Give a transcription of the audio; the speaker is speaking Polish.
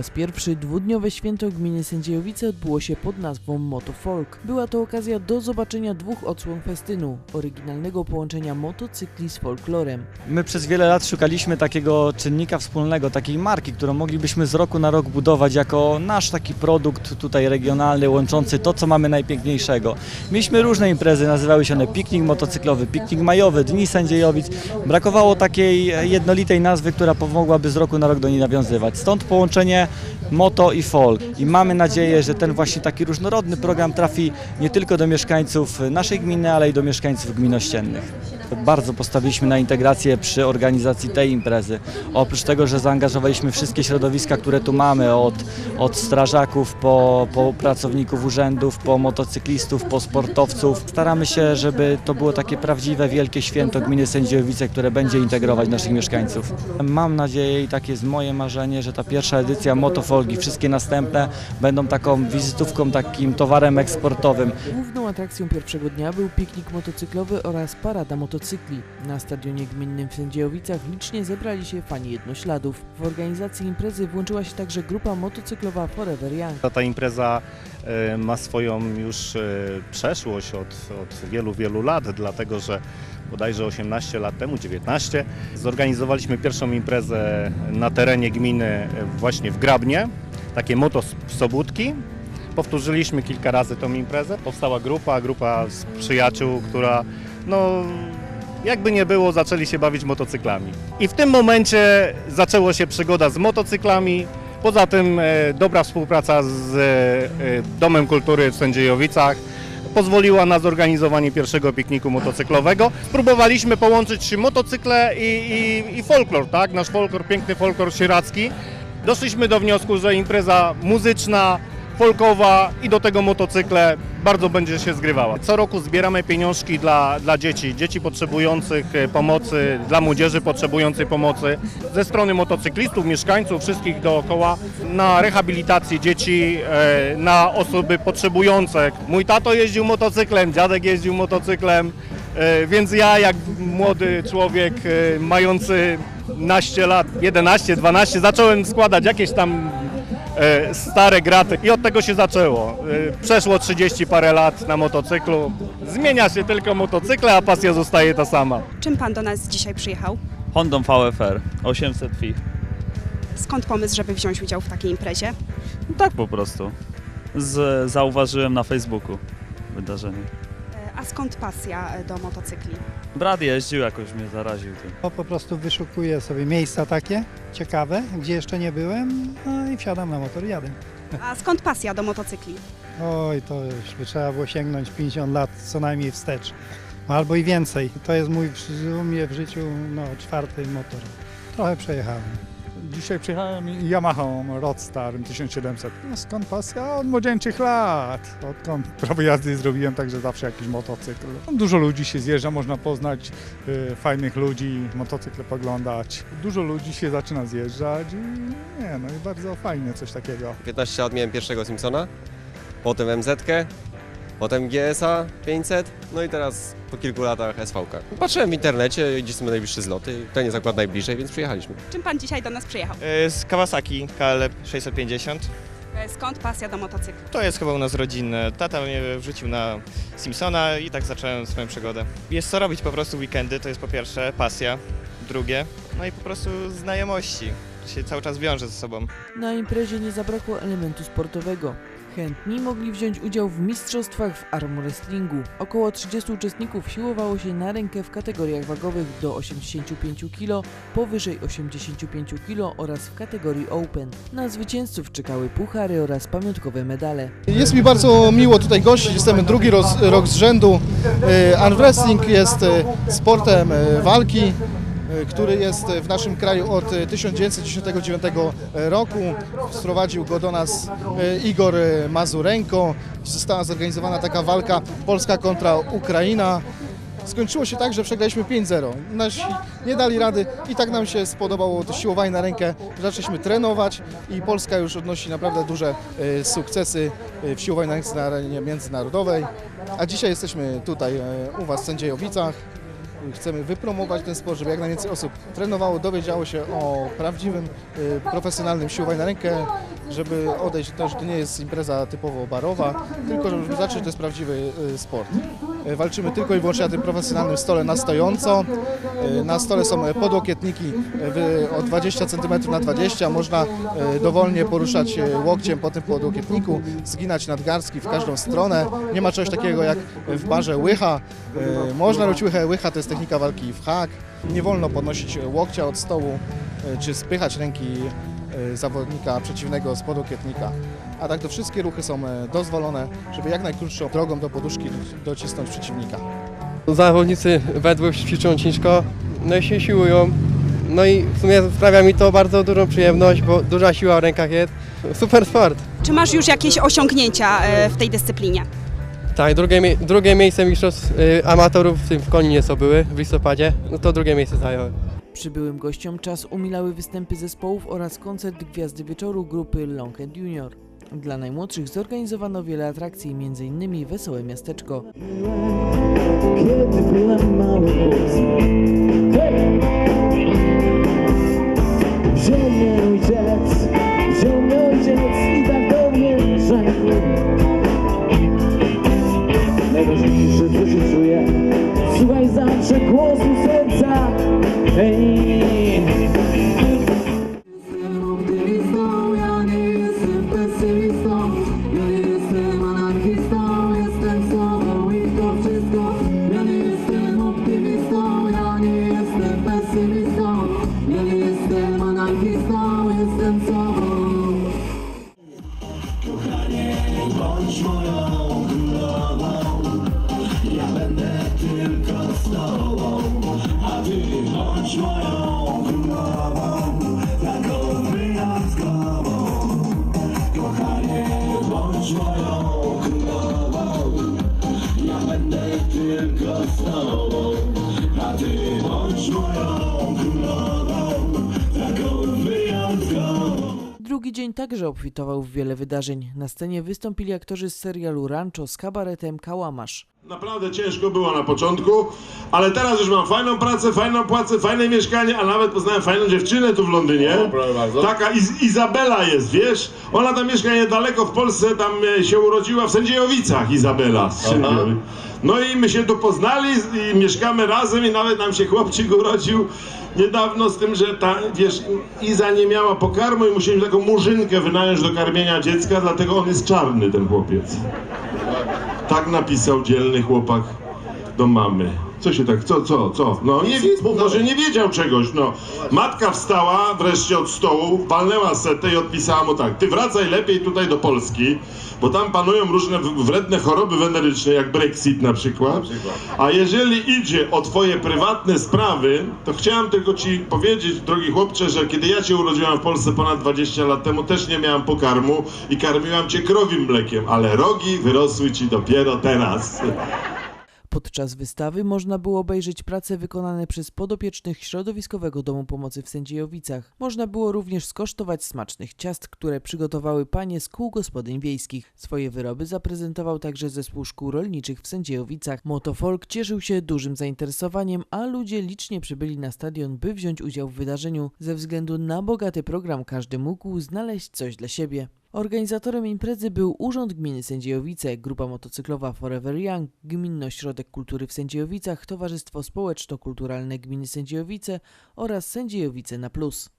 raz pierwszy dwudniowe święto gminy Sędziejowice odbyło się pod nazwą Motofolk. Była to okazja do zobaczenia dwóch odsłon festynu, oryginalnego połączenia motocykli z folklorem. My przez wiele lat szukaliśmy takiego czynnika wspólnego, takiej marki, którą moglibyśmy z roku na rok budować jako nasz taki produkt tutaj regionalny, łączący to, co mamy najpiękniejszego. Mieliśmy różne imprezy, nazywały się one piknik motocyklowy, piknik majowy, Dni Sędziejowic. Brakowało takiej jednolitej nazwy, która pomogłaby z roku na rok do niej nawiązywać. Stąd połączenie moto i folk. I mamy nadzieję, że ten właśnie taki różnorodny program trafi nie tylko do mieszkańców naszej gminy, ale i do mieszkańców gmin ościennych. Bardzo postawiliśmy na integrację przy organizacji tej imprezy. Oprócz tego, że zaangażowaliśmy wszystkie środowiska, które tu mamy, od, od strażaków po, po pracowników urzędów, po motocyklistów, po sportowców. Staramy się, żeby to było takie prawdziwe, wielkie święto gminy Sędziojowice, które będzie integrować naszych mieszkańców. Mam nadzieję i takie jest moje marzenie, że ta pierwsza edycja Motofolgi, wszystkie następne będą taką wizytówką, takim towarem eksportowym. Atrakcją pierwszego dnia był piknik motocyklowy oraz parada motocykli. Na stadionie gminnym w Sędziejowicach licznie zebrali się fani jednośladów. W organizacji imprezy włączyła się także grupa motocyklowa Forever Young. Ta, ta impreza e, ma swoją już e, przeszłość od, od wielu, wielu lat, dlatego że bodajże 18 lat temu, 19, zorganizowaliśmy pierwszą imprezę na terenie gminy e, właśnie w Grabnie, takie motosobudki. Powtórzyliśmy kilka razy tą imprezę. Powstała grupa, grupa z przyjaciół, która no jakby nie było, zaczęli się bawić motocyklami. I w tym momencie zaczęło się przygoda z motocyklami. Poza tym e, dobra współpraca z e, Domem Kultury w Sędziejowicach pozwoliła na zorganizowanie pierwszego pikniku motocyklowego. Spróbowaliśmy połączyć motocykle i, i, i folklor, tak? Nasz folklor, piękny folklor sieradzki. Doszliśmy do wniosku, że impreza muzyczna, folkowa i do tego motocykle bardzo będzie się zgrywała. Co roku zbieramy pieniążki dla, dla dzieci, dzieci potrzebujących e, pomocy, dla młodzieży potrzebującej pomocy, ze strony motocyklistów, mieszkańców, wszystkich dookoła, na rehabilitację dzieci, e, na osoby potrzebujące. Mój tato jeździł motocyklem, dziadek jeździł motocyklem, e, więc ja jak młody człowiek mający naście lat, 11, 12, zacząłem składać jakieś tam stare graty i od tego się zaczęło. E, Przeszło 30 parę lat na motocyklu. Zmienia się tylko motocykle, a pasja zostaje ta sama. Czym pan do nas dzisiaj przyjechał? Hondą VFR 800 Fi. Skąd pomysł, żeby wziąć udział w takiej imprezie? Tak po prostu. Z, zauważyłem na Facebooku wydarzenie. A skąd pasja e, do motocykli? Brat jeździł, jakoś mnie zaraził tym. Po prostu wyszukuję sobie miejsca takie ciekawe, gdzie jeszcze nie byłem, no i wsiadam na motor i jadę. A skąd pasja do motocykli? Oj, to już by trzeba było sięgnąć 50 lat co najmniej wstecz, albo i więcej. To jest mój w- u mnie w życiu no, czwarty motor. Trochę przejechałem. Dzisiaj przyjechałem Yamahą Roadstar 1700. No skąd pasja? Od młodzieńczych lat. Odkąd prawo jazdy zrobiłem, także zawsze jakiś motocykl. Tam Dużo ludzi się zjeżdża, można poznać y, fajnych ludzi, motocykle poglądać. Dużo ludzi się zaczyna zjeżdżać i nie, no i bardzo fajnie coś takiego. 15 lat miałem pierwszego Simpsona, potem MZ, potem GSA 500, no i teraz po kilku latach SVK. Patrzyłem w internecie, gdzie są najbliższe zloty, ten jest akurat najbliżej, więc przyjechaliśmy. Czym pan dzisiaj do nas przyjechał? E, Z Kawasaki KLF 650. E, Skąd pasja do motocykli? To jest chyba u nas rodzinne. Tata mnie wrzucił na Simpsona i tak zacząłem swoją przygodę. Jest co robić po prostu weekendy, to jest po pierwsze pasja, drugie, no i po prostu znajomości. To się cały czas wiąże ze sobą. Na imprezie nie zabrakło elementu sportowego. Chętni mogli wziąć udział w mistrzostwach w arm wrestlingu. Około 30 uczestników siłowało się na rękę w kategoriach wagowych do 85 kg, powyżej 85 kg oraz w kategorii Open. Na zwycięzców czekały puchary oraz pamiątkowe medale. Jest mi bardzo miło tutaj gościć. Jestem drugi roz, rok z rzędu. E, Arm wrestling jest e, sportem e, walki, który jest w naszym kraju od e, 1999 roku. Sprowadził go do nas e, Igor Mazurenko. Została zorganizowana taka walka Polska kontra Ukraina. Skończyło się tak, że przegraliśmy 5-0. Nasi nie dali rady i tak nam się spodobało to siłowanie na rękę. Zaczęliśmy trenować i Polska już odnosi naprawdę duże e, sukcesy e, w siłowaniu na arenie międzynarodowej. A dzisiaj jesteśmy tutaj u Was w Sędziejowicach. Chcemy wypromować ten sport, żeby jak najwięcej osób trenowało, dowiedziało się o prawdziwym, y, profesjonalnym siłowaniu na rękę, żeby odejść to, że to nie jest impreza typowo barowa, tylko żeby zacząć, to jest prawdziwy y, sport. Y, Walczymy tylko i wyłącznie na tym profesjonalnym stole na stojąco. Y, Na stole są podłokietniki y, wy- o 20 cm na 20 Można dowolnie poruszać łokciem po tym podłokietniku, zginać nadgarstki w każdą stronę. Nie ma czegoś takiego jak w barze łycha. Można robić łychę. Łycha to jest technika walki w hak. Nie wolno podnosić łokcia od stołu czy spychać ręki zawodnika przeciwnego z podłokietnika. A tak to wszystkie ruchy są y, dozwolone, żeby jak najkrótszą drogą do poduszki docisnąć przeciwnika. Zawodnicy według ćwiczą ciężko, no i się siłują. No i w sumie sprawia mi to bardzo dużą przyjemność, bo duża siła w rękach jest. Super sport. Czy masz już jakieś osiągnięcia e, w tej dyscyplinie? Tak, drugie, drugie miejsce mistrzostw y, amatorów w tym w Koninie co były w listopadzie, no to drugie miejsce zająłem. Przybyłym gościom czas umilały występy zespołów oraz koncert Gwiazdy Wieczoru grupy Long and Junior. Dla najmłodszych zorganizowano wiele atrakcji, m.in. Wesołe Miasteczko. Kiedy byłem mały! Wziął mnie ojciec Wziął mnie ojciec i tak do mnie rzekł Najważniejsze co się czuje Słuchaj zawsze głosu serca bądź moją królową. Ja będę tylko z tobą bądź Drugi dzień także obfitował w wiele wydarzeń. Na scenie wystąpili aktorzy z serialu Rancho z kabaretem Kałamasz. Naprawdę ciężko było na początku, ale teraz już mam fajną pracę, fajną płacę, fajne mieszkanie, a nawet poznałem fajną dziewczynę tu w Londynie. Taka Iz Izabela jest, wiesz? Ona tam mieszka niedaleko w Polsce, tam e, się urodziła w Sędziejowicach, Izabela. No i my się tu poznali i mieszkamy razem i nawet nam się chłopczyk urodził niedawno z tym, że ta, wiesz, Iza nie miała pokarmu i musieliśmy taką murzynkę wynająć do karmienia dziecka, dlatego on jest czarny, ten chłopiec. Tak napisał dzielny chłopak do mamy. Co się tak, co, co, co? No nie, no, że nie wiedział czegoś, no. Matka wstała wreszcie od stołu, walnęła setę i odpisała mu tak, ty wracaj lepiej tutaj do Polski, bo tam panują różne wredne choroby weneryczne, jak Brexit na przykład. A jeżeli idzie o twoje prywatne sprawy, to chciałem tylko ci powiedzieć, drogi chłopcze, że kiedy ja cię urodziłam w Polsce ponad 20 lat temu, też nie miałam pokarmu i karmiłam cię krowim mlekiem, ale rogi wyrosły ci dopiero teraz. Podczas wystawy można było obejrzeć prace wykonane przez podopiecznych Środowiskowego Domu Pomocy w Sędziejowicach. Można było również skosztować smacznych ciast, które przygotowały panie z kół gospodyń wiejskich. Swoje wyroby zaprezentował także zespół szkół rolniczych w Sędziejowicach. Motofolk cieszył się dużym zainteresowaniem, a ludzie licznie przybyli na stadion, by wziąć udział w wydarzeniu. Ze względu na bogaty program każdy mógł znaleźć coś dla siebie. Organizatorem imprezy był Urząd Gminy Sędziejowice, grupa motocyklowa Forever Young, Gminny Ośrodek Kultury w Sędziejowicach, Towarzystwo Społeczno-Kulturalne Gminy Sędziejowice oraz Sędziejowice na Plus.